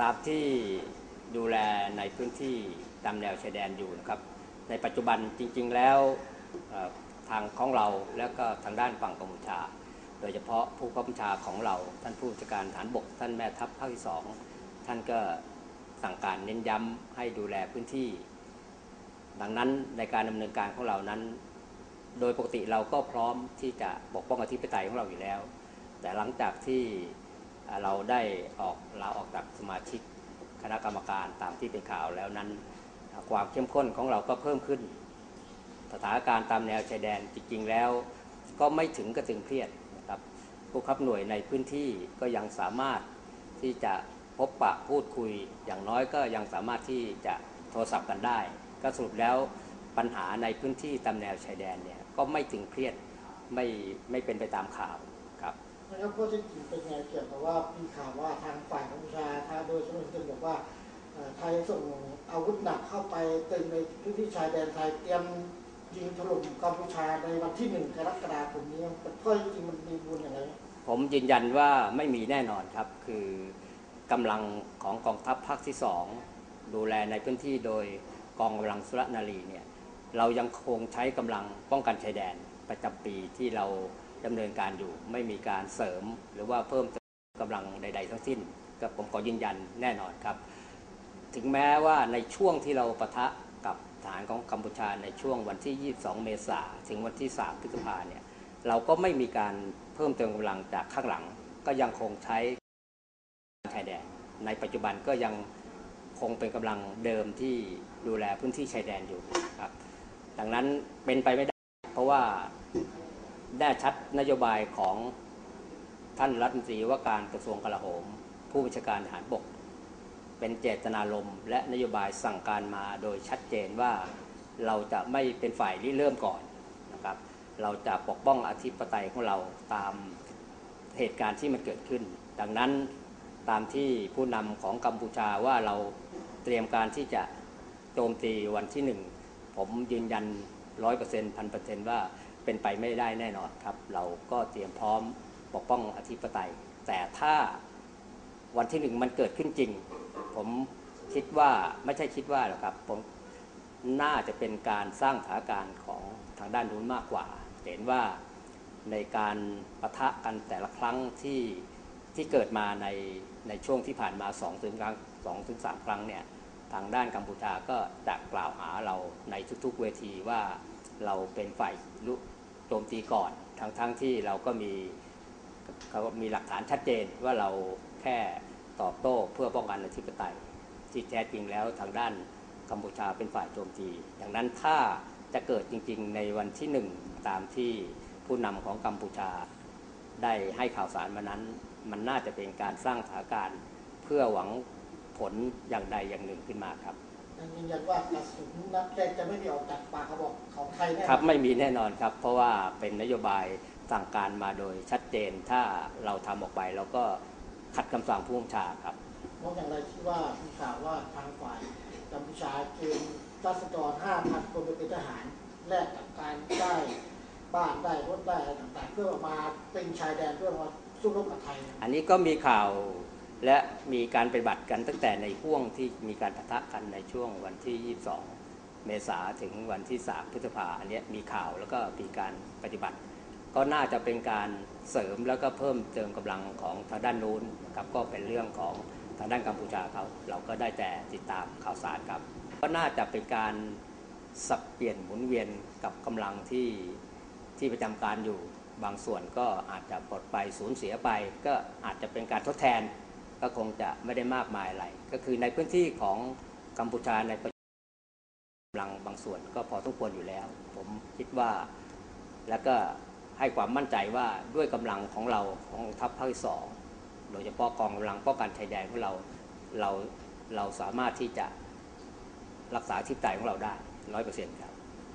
ตามที่ดูแลในพื้นที่ตามแนวชายแดนอยู่นะครับ ในปัจจุบันจริง ๆแล้วทางของเราแล้วก็ทางด้านฝั่งกัมพูชา โดยเฉพาะผู้ข้าบัญชาของเรา ท่านผู้จัดการฐานบก ท่านแม่ทัพภาคที่สองท่านก็สั่งการเน้นย้ำให้ดูแลพื้นที่ ดังนั้นในการดำเนินการของเรานั้น โดยปกติเราก็พร้อมที่จะปกป้องอธิปไตยของเราอยู่แล้ว แต่หลังจากที่ เราได้ออกลาออกจากสมาชิกคณะกรรมการตามที่เป็นข่าวแล้วนั้น ความเข้มข้นของเราก็เพิ่มขึ้น สถานการณ์ตามแนวชายแดนจริงๆแล้วก็ไม่ถึงกระตึงเครียดนะครับผู้ขับหน่วยในพื้นที่ก็ยังสามารถที่จะพบปะพูดคุย อย่างน้อยก็ยังสามารถที่จะโทรศัพท์กันได้ ก็สรุปแล้วปัญหาในพื้นที่ตามแนวชายแดนเนี่ยก็ไม่ถึงเครียดไม่ไม่เป็นไปตามข่าวครับ นะครับข้อเท็จจริงเป็นไงเกี่ยวกับว่ามีข่าวว่าทางฝ่ายกัมพูชาทางโดยสมเด็จบอกว่าไทยส่งอาวุธหนักเข้าไปเต็มในพื้นที่ชายแดนไทยเตรียมยิงถล่มกัมพูชาในวันที่หนึ่งกรกฎาคมนี้มันข้อเท็จจริงมันมีมูลอย่างไรผมยืนยันว่าไม่มีแน่นอนครับ คือกำลังของกองทัพภาคที่สองดูแลในพื้นที่โดยกองกำลังสุรนารีเนี่ยเรายังคงใช้กำลังป้องกันชายแดนประจำปีที่เรา ดำเนินการอยู่ ไม่มีการเสริมหรือว่าเพิ่มเติมกำลังใด ๆ ทั้งสิ้นก็ผมขอยืนยันแน่นอนครับ ถึงแม้ว่าในช่วงที่เราปะทะกับฐานของกัมพูชาในช่วงวันที่ 22 เมษาถึงวันที่ 3 พฤษภาเนี่ยเราก็ไม่มีการเพิ่มเติมกำลังจากข้างหลัง ก็ยังคงใช้ชายแดนในปัจจุบันก็ยังคงเป็นกำลังเดิมที่ดูแลพื้นที่ชายแดนอยู่ครับ ดังนั้นเป็นไปไม่ได้ เพราะว่า ได้ชัดนโยบายของท่านรัฐมนตรีว่าการกระทรวงกลาโหม ผู้บัญชาการทหารบก เป็นเจตนารมณ์และนโยบายสั่งการมาโดยชัดเจนว่าเราจะไม่เป็นฝ่ายริเริ่มก่อนนะครับ เราจะปกป้องอธิปไตยของเราตามเหตุการณ์ที่มันเกิดขึ้น ดังนั้นตามที่ผู้นำของกัมพูชาว่าเราเตรียมการที่จะโจมตีวันที่หนึ่งผมยืนยันร้อยเปอร์เซ็นต์พันเปอร์เซ็นต์ว่า เป็นไปไม่ได้แน่นอนครับ เราก็เตรียมพร้อมปกป้องอธิปไตย แต่ถ้าวันที่หนึ่งมันเกิดขึ้นจริง ผมคิดว่าไม่ใช่คิดว่าหรอกครับผมน่าจะเป็นการสร้างสถานการณ์ของทางด้านนู้นมากกว่า เห็นว่าในการประทะกันแต่ละครั้งที่ที่เกิดมาในในช่วงที่ผ่านมา2อถึงครั้งสองถึงสามครั้งเนี่ยทางด้านกัมพูชาก็จะกล่าวหาเราในทุกๆเวทีว่าเราเป็นฝ่ายลุ โจมตีก่อน ทั้งๆทที่เราก็มีเขามีหลักฐานชัดเจนว่าเราแค่ตอบโต้เพื่อป้องกันอธิปไตย ที่แท้จริงแล้วทางด้านกัมพูชาเป็นฝ่ายโจมตี ดังนั้นถ้าจะเกิดจริงๆในวันที่หนึ่งตามที่ผู้นำของกัมพูชา ได้ให้ข่าวสารมานั้น มันน่าจะเป็นการสร้างสถานการณ์เพื่อหวังผลอย่างใดอย่างหนึ่งขึ้นมาครับ ยืนยันว่ากระสุนนัดแรกจะไม่มีออกจากปากกระบอกของไทยแน่ครับไม่มีแน่นอนครับ เพราะว่าเป็นนโยบายสั่งการมาโดยชัดเจนถ้าเราทำออกไปเราก็ขัดคำสั่งผู้บัญชาครับมองอย่างไรที่ว่ามีข่าวว่าทางฝ่ายกัมพูชาเกณฑ์รัษฎร5,000 คนไปเป็นทหารแลกกับการได้บ้านได้รถได้อะไรต่างๆ เพื่อมาเป็นชายแดนเพื่อมาสู้รบกับไทย อันนี้ก็มีข่าว และมีการปฏิบัติกันตั้งแต่ในห่วงที่มีการปะทะกันในช่วงวันที่ 22 เมษาถึงวันที่ 3 พฤษภาอันนี้มีข่าวแล้วก็มีการปฏิบัติ ก็น่าจะเป็นการเสริมแล้วก็เพิ่มเติมกำลังของทางด้านนู้นนะครับก็เป็นเรื่องของทางด้านกัมพูชาเขาเราก็ได้แต่ติดตามข่าวสารครับ ก็น่าจะเป็นการสับเปลี่ยนหมุนเวียนกับกำลังที่ที่ประจำการอยู่บางส่วนก็อาจจะปลดไปสูญเสียไป ก็อาจจะเป็นการทดแทน ก็คงจะไม่ได้มากมายอะไร ก็คือในพื้นที่ของกัมพูชาในปัจจุบันกำลังบางส่วนก็พอสมควรอยู่แล้ว ผมคิดว่าแล้วก็ให้ความมั่นใจว่าด้วยกำลังของเราของทัพภาคที่สองโดยเฉพาะกองกำลังป้องกันชายแดนของเราเราเราสามารถที่จะรักษาทิศใจของเราได้ร้อยเปอร์เซ็นต์ครับ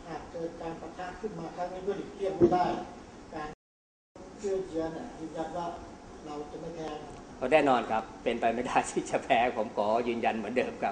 หากเกิดการประทะขึ้นมาครั้งนี้เพื่อหลีกเลี่ยงไม่ได้ การเชื่อเชื้อเนี่ยยืนยันว่าเราจะไม่แพ้น ก็แน่นอนครับ เป็นไปไม่ได้ที่จะแพ้ผมขอยืนยันเหมือนเดิมครับ